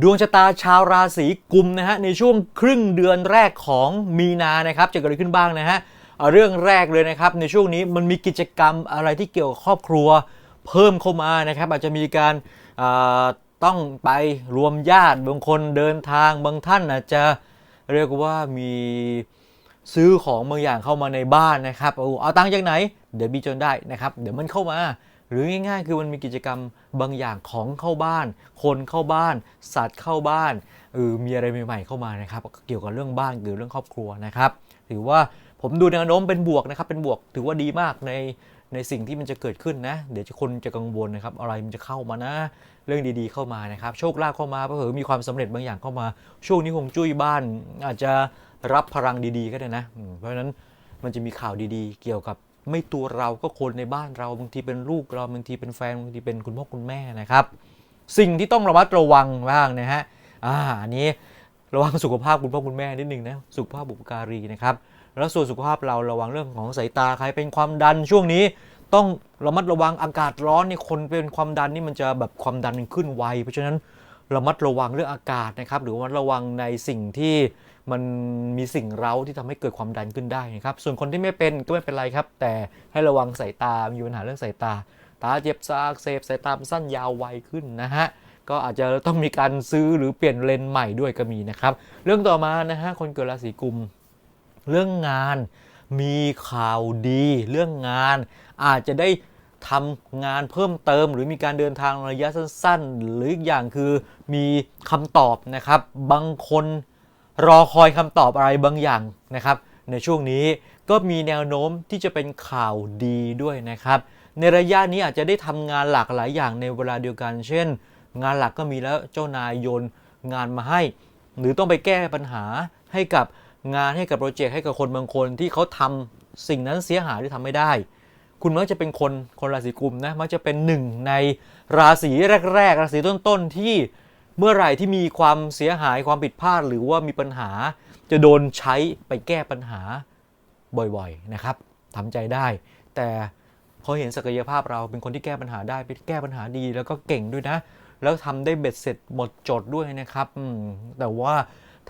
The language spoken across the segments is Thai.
ดวงชะตาชาวราศีกุมนะฮะในช่วงครึ่งเดือนแรกของมีนานะครับจะเกิดอะไรขึ้นบ้างนะฮะเรื่องแรกเลยนะครับในช่วงนี้มันมีกิจกรรมอะไรที่เกี่ยวกับครอบครัวเพิ่มเข้ามานะครับ อาจจะมีการต้องไปรวมญาติบางคนเดินทางบางท่านอาจจะเรียกว่ามีซื้อของบางอย่างเข้ามาในบ้านนะครับเอาเอาตังค์จากไหน เดี๋ยวมีจนได้นะครับ เดี๋ยวมันเข้ามา หรือง่ายๆ คือมันมีกิจกรรมบางอย่างของเข้าบ้าน คนเข้าบ้าน สัตว์เข้าบ้านเออมีอะไรใหม่ๆเข้ามานะครับ เกี่ยวกับเรื่องบ้านเกี่ยวกับเรื่องครอบครัวนะครับถือว่าผมดูแนวโน้มเป็นบวกนะครับ เป็นบวกถือว่าดีมากในในสิ่งที่มันจะเกิดขึ้นนะ เดี๋ยวคนจะกังวลนะครับ อะไรมันจะเข้ามานะ เรื่องดีๆเข้ามานะครับ โชคลาภเข้ามาเพราะเผลอมีความสำเร็จบางอย่างเข้ามา ช่วงนี้คงจุ้ยบ้าน อาจจะรับพลังดีๆก็ได้นะ เพราะฉะนั้นมันจะมีข่าวดีๆ เกี่ยวกับ ไม่ตัวเราก็คนในบ้านเราบางทีเป็นลูกเราบางทีเป็นแฟนบางทีเป็นคุณพ่อคุณแม่นะครับ สิ่งที่ต้องระมัดระวังบ้างนะฮะอ่าอันนี้ระวังสุขภาพคุณพ่อคุณแม่นิดนึงนะสุขภาพบุปการีนะครับแล้วส่วนสุขภาพเราระวังเรื่องของสายตาใครเป็นความดันช่วงนี้ ต้องระมัดระวังอากาศร้อนนี่คนเป็นความดันนี่มันจะแบบความดันมันขึ้นไวเพราะฉะนั้นระมัดระวังเรื่องอากาศนะครับ หรือว่าระวังในสิ่งที่ มันมีสิ่งเร้าที่ทำให้เกิดความดันขึ้นได้นะครับ ส่วนคนที่ไม่เป็นก็ไม่เป็นไรครับ แต่ให้ระวังสายตา มีปัญหาเรื่องสายตา ตาเจ็บตากเสบสายตามสั้นยาวไวขึ้นนะฮะ ก็อาจจะต้องมีการซื้อหรือเปลี่ยนเลนส์ใหม่ด้วยก็มีนะครับ เรื่องต่อมานะฮะ คนเกิดราศีกุม เรื่องงานมีข่าวดีเรื่องงาน อาจจะได้ทำงานเพิ่มเติม หรือมีการเดินทางระยะสั้น ๆ หรืออีกอย่างคือมีคำตอบนะครับ บางคน รอคอยคำตอบอะไรบางอย่างนะครับ ในช่วงนี้ก็มีแนวโน้มที่จะเป็นข่าวดีด้วยนะครับ ในระยะนี้อาจจะได้ทำงานหลากหลายอย่างในเวลาเดียวกัน เช่น งานหลักก็มีแล้วเจ้านายโยนงานมาให้ หรือต้องไปแก้ปัญหาให้กับงานให้กับโปรเจกต์ให้กับคนบางคนที่เขาทำสิ่งนั้นเสียหายหรือทำไม่ได้ คุณมักจะเป็นคนคนราศีกุมนะมักจะเป็นหนึ่งในราศีแรก ๆ ราศีต้นๆที่ เมื่อไหร่ที่มีความเสียหายความผิดพลาดหรือว่ามีปัญหา จะโดนใช้ไปแก้ปัญหาบ่อยๆนะครับทำใจได้ แต่เขาเห็นศักยภาพเราเป็นคนที่แก้ปัญหาได้ไปแก้ปัญหาดี แล้วก็เก่งด้วยนะ แล้วทำได้เบ็ดเสร็จหมดจดด้วยนะครับแต่ว่า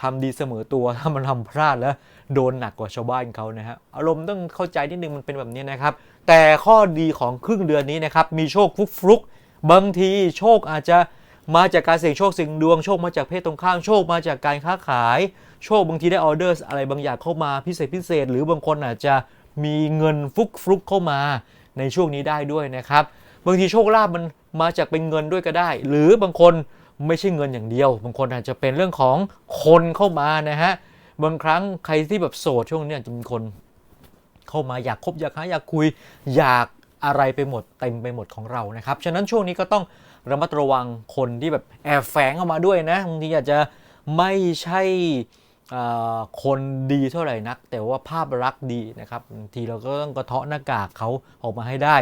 ทำดีเสมอตัวถ้ามันทำพลาดแล้ว โดนหนักกว่าชาวบ้านเขานะฮะอารมณ์ต้องเข้าใจนิดนึงมันเป็นแบบนี้นะครับ แต่ข้อดีของครึ่งเดือนนี้นะครับมีโชคฟุกฟุกบางทีโชคอาจจะ มาจากการเสี่ยงโชคเสี่ยงดวงโชคมาจากเพศตรงข้ามโชคมาจากการค้าขาย โชคบางทีได้ออเดอร์อะไรบางอย่างเข้ามาพิเศษพิเศษ หรือบางคนอาจจะมีเงินฟุกฟลุกเข้ามาในช่วงนี้ได้ด้วยนะครับบางทีโชคลาภมันมาจากเป็นเงินด้วยก็ได้ หรือบางคนไม่ใช่เงินอย่างเดียว บางคนอาจจะเป็นเรื่องของคนเข้ามานะฮะบางครั้งใครที่แบบโสดช่วงนี้จะมีคน เข้ามาอยากคบอยากหาอยากคุย อยากอะไรไปหมดเต็มไปหมดของเรานะครับฉะนั้นช่วงนี้ก็ต้อง ระมัดระวังคนที่แบบแอบแฝงเข้ามาด้วยนะบางทีอาจจะไม่ใช่คนดีเท่าไหร่นัก แต่ว่าภาพลักษณ์ดีนะครับบางทีเราก็ต้องกระเทาะหน้ากากเขาออกมาให้ได้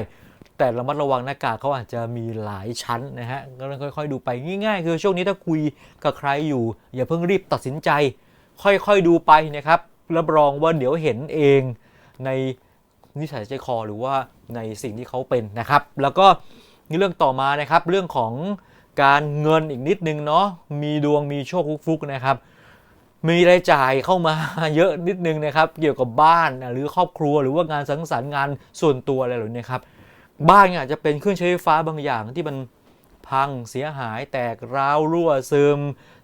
แต่ระมัดระวังหน้ากากเขาอาจจะมีหลายชั้นนะฮะก็ต้องค่อยๆ ดูไปง่าย ๆ คือช่วงนี้ถ้าคุยกับใครอยู่ อย่าเพิ่งรีบตัดสินใจ ค่อยๆดูไปนะครับรับรองว่าเดี๋ยวเห็นเองในนิสัยใจคอหรือว่าในสิ่งที่เขาเป็นนะครับ แล้วก็ นี่เรื่องต่อมานะครับเรื่องของการเงินอีกนิดนึงเนาะมีดวงมีโชคฟุกๆนะครับ มีรายจ่ายเข้ามาเยอะนิดนึงนะครับ เกี่ยวกับบ้านหรือครอบครัวหรือว่างานสังสรรค์งานส่วนตัวอะไรเหล่านี้ครับบ้านเนี่ยอาจจะเป็นเครื่องใช้ไฟฟ้าบางอย่างที่มันพังเสียหายแตกร้าวรั่วซึม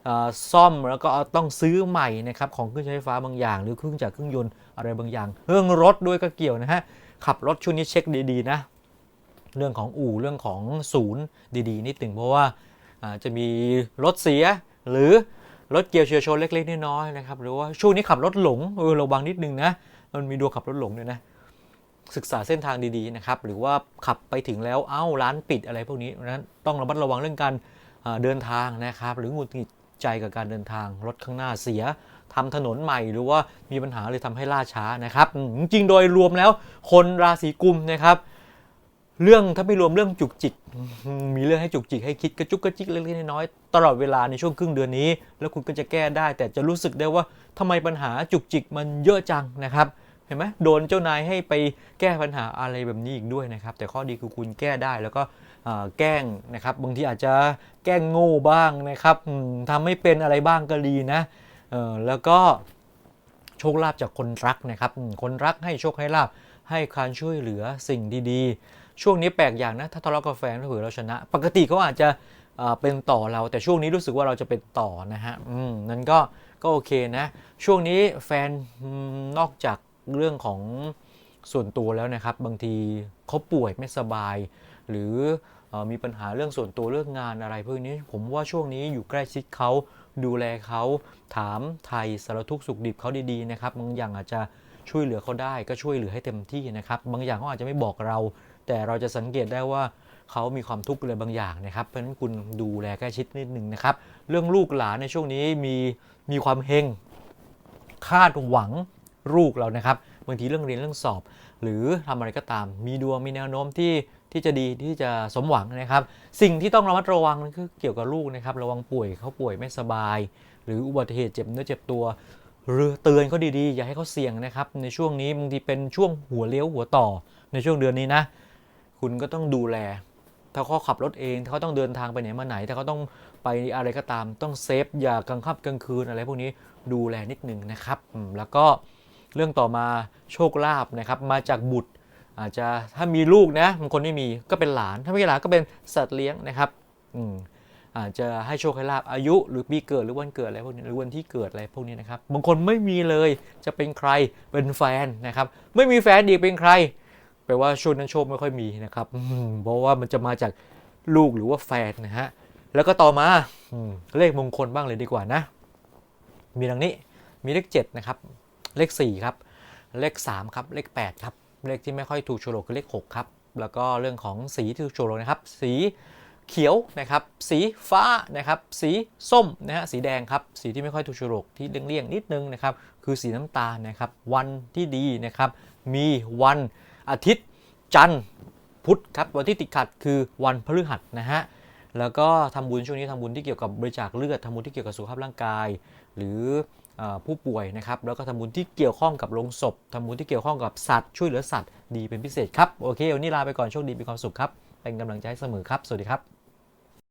อ่าซ่อมแล้วก็ต้องซื้อใหม่นะครับของเครื่องใช้ไฟฟ้าบางอย่าง หรือเครื่องจักรเครื่องยนต์อะไรบางอย่าง เครื่องรถด้วยก็เกี่ยวนะฮะขับรถช่วงนี้เช็คดีๆนะ เรื่องของอู่เรื่องของศูนย์ดีๆนิดหนึ่งเพราะว่าจะมีรถเสียหรือรถเกี่ยวเฉียวชนเล็กๆน้อยๆนะครับหรือว่าช่วงนี้ขับรถหลงเออระวังนิดนึงนะมันมีดวงขับรถหลงด้วยนะศึกษาเส้นทางดีๆนะครับหรือว่าขับไปถึงแล้วเอ้าร้านปิดอะไรพวกนี้นั้นต้องระมัดระวังเรื่องการเดินทางนะครับ หรือหงุดหงิดใจกับการเดินทางรถข้างหน้าเสียทำถนนใหม่หรือว่ามีปัญหาเลยทำให้ล่าช้านะครับจริงโดยรวมแล้วคนราศีกุมนะครับ เรื่องถ้าไม่รวมเรื่องจุกจิก มีเรื่องให้จุกจิกให้คิดกระจุกกระจิกเล็กๆน้อยๆตลอดเวลาในช่วงครึ่งเดือนนี้ แล้วคุณก็จะแก้ได้ แต่จะรู้สึกได้ว่าทำไมปัญหาจุกจิกมันเยอะจังนะครับเห็นไหมโดนเจ้านายให้ไปแก้ปัญหาอะไรแบบนี้อีกด้วยนะครับ แต่ข้อดีคือคุณแก้ได้แล้วก็แกล้งนะครับ บางทีอาจจะแกล้งโง่บ้างนะครับอืมทำไม่เป็นอะไรบ้างก็ดีนะแล้วก็โชคลาภจากคนรักนะครับ คนรักให้โชคให้ลาภ ให้การช่วยเหลือสิ่งดีๆ ช่วงนี้แปลกอย่างนะถ้าทะเลาะกับแฟนถ้าเผื่อเราชนะ ปกติเขาอาจจะเป็นต่อเราแต่ช่วงนี้รู้สึกว่าเราจะเป็นต่อนะฮะอืมนั้นก็ก็โอเคนะ ช่วงนี้แฟนนอกจากเรื่องของส่วนตัวแล้วนะครับ บางทีเขาป่วยไม่สบาย หรืออมีปัญหาเรื่องส่วนตัวเรื่องงานอะไรพวกนี้ ผมว่าช่วงนี้อยู่ใกล้ชิดเขาดูแลเขาถามไทยสารทุกข์สุขดิบเขาดีๆนะครับบางอย่างอาจจะ ช่วยเหลือเขาได้ก็ช่วยเหลือให้เต็มที่นะครับ บางอย่างเขาอาจจะไม่บอกเรา แต่เราจะสังเกตได้ว่าเขามีความทุกข์อะไรบางอย่างนะครับ เพราะฉะนั้นคุณดูแลใกล้ชิดนิดนึงนะครับ เรื่องลูกหลานในช่วงนี้มีมีความเฮงคาดหวังลูกเรานะครับบางทีเรื่องเรียนเรื่องสอบ หรือทำอะไรก็ตาม มีดวงมีแนวโน้มที่ที่จะดีที่จะสมหวังนะครับ สิ่งที่ต้องระมัดระวังนั่นคือเกี่ยวกับลูกนะครับ ระวังป่วยเขาป่วยไม่สบาย หรืออุบัติเหตุเจ็บเนื้อเจ็บตัว หรือเตือนเขาดีๆ อย่าให้เขาเสี่ยงนะครับ ในช่วงนี้บางทีเป็นช่วงหัวเลี้ยวหัวต่อในช่วงเดือนนี้นะ คุณก็ต้องดูแล ถ้าเขาขับรถเองถ้าเขาต้องเดินทางไปไหนมาไหน ถ้าเขาต้องไปอะไรก็ตาม ต้องเซฟอย่ากลางค่ำกลางคืนอะไรพวกนี้ดูแลนิดนึงนะครับแล้วก็เรื่องต่อมาโชคลาภนะครับ มาจากบุตร อาจจะถ้ามีลูกนะบางคนไม่มีก็เป็นหลาน ถ้าไม่มีหลานก็เป็นสัตว์เลี้ยงนะครับ อืม อาจจะให้โชคให้ลาบอายุหรือปีเกิดหรือวันเกิดอะไรพวกนี้หรือวันที่เกิดอะไรพวกนี้นะครับบางคนไม่มีเลยจะเป็นใครเป็นแฟนนะครับไม่มีแฟนดีกเป็นใครแปลว่าช่วงนั้นโชคไม่ค่อยมีนะครับเพราะว่ามันจะมาจากลูกหรือว่าแฟนนะฮะแล้วก็ต่อมาอมเลขมงคลบ้างเลยดีกว่านะ มีดังนี้มีเลข 7 นะครับ เลข 4 ครับ เลข 3 ครับ เลข 8 ครับ เลขที่ไม่ค่อยถูกโฉลคือเลข 6 ครับ แล้วก็เรื่องของสีที่ถูกโฉลนะครับ สี เขียวนะครับ สีฟ้านะครับ สีส้มนะฮะ สีแดงครับ สีที่ไม่ค่อยถูกโฉลกที่เลี่ยงๆนิดนึงนะครับ คือสีน้ำตาลนะครับ วันที่ดีนะครับ มีวันอาทิตย์จันทร์พุธครับ วันที่ติดขัดคือวันพฤหัสนะฮะ แล้วก็ทำบุญช่วงนี้ทำบุญที่เกี่ยวกับบริจาคเลือดทำบุญที่เกี่ยวกับสุขภาพร่างกาย หรืออผู้ป่วยนะครับ แล้วก็ทำบุญที่เกี่ยวข้องกับโรงศพทำบุญที่เกี่ยวข้องกับสัตว์ช่วยเหลือสัตว์ดีเป็นพิเศษครับ โอเค วันนี้ลาไปก่อน โชคดี มีความสุขครับ เป็นกำลังใจเสมอครับ สวัสดีครับ